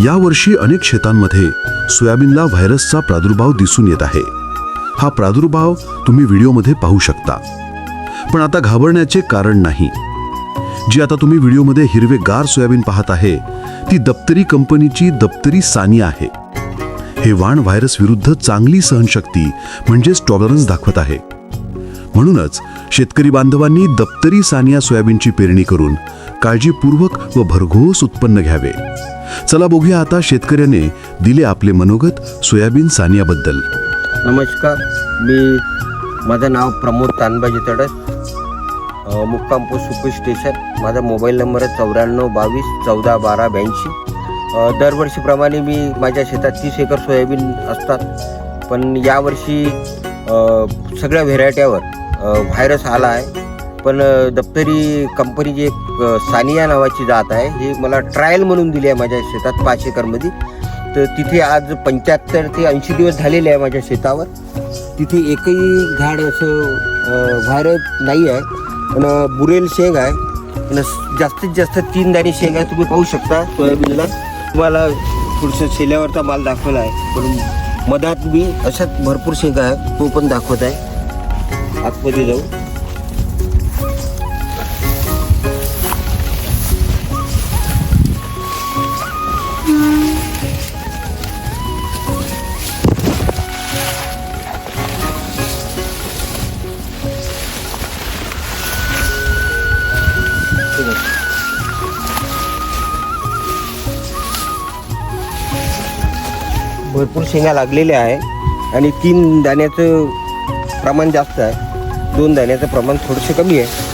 यावर्षी अनेक शेतांमध्ये सोयाबीनला व्हायरसचा प्रादुर्भाव दिसून येत आहे. हा प्रादुर्भाव तुम्ही व्हिडिओमध्ये पाहू शकता. पण आता घाबरण्याचे कारण नाही. जी आता तुम्ही व्हिडिओमध्ये हिरवेगार सोयाबीन पाहत आहे ती दप्तरी कंपनीची दप्तरी सानिया आहे. हे वाण व्हायरस विरुद्ध चांगली सहनशक्ती म्हणजेच टॉलरन्स दाखवत आहे. म्हणूनच शेतकरी बांधवांनी दप्तरी सानिया सोयाबीनची पेरणी करून काळजीपूर्वक व भरघोस उत्पन्न घ्यावे. चला बघूया आता शेतकऱ्याने दिले आपले मनोगत सोयाबीन सानियाबद्दल. नमस्कार मी माझं नाव प्रमोद तानबाजी तडस. मुक्काम पोस्ट सुपर स्टेशन. माझा मोबाईल नंबर आहे चौऱ्याण्णव बावीस चौदा बारा ब्याऐंशी. दरवर्षीप्रमाणे मी माझ्या शेतात तीस एकर सोयाबीन असतात. पण यावर्षी सगळ्या व्हेरायट्यावर व्हायरस आला आहे. पण दप्तरी कंपनीची एक सानिया नावाची जात आहे ही मला ट्रायल म्हणून दिली आहे माझ्या शेतात पाच एकरमध्ये तर तिथे आज पंच्याहत्तर ते ऐंशी दिवस झालेले आहे माझ्या शेतावर. तिथे एकही झाड असं अ, नाही आहे. पण बुरेल शेंग आहे. पण जास्तीत जास्त तीन दाणे शेंग आहे तुम्ही पाहू शकता सोयाबीनला. तुम्हाला थोडंसं शेल्यावरचा माल दाखवला आहे. पण मधात मी अशाच भरपूर शेंगा आहे तो पण दाखवत आहे. आतमध्ये जाऊ. भरपूर शेंगा लागलेल्या आहे आणि तीन दाण्याचं प्रमाण जास्त आहे. दोन दाण्याचं प्रमाण थोडंसं कमी आहे.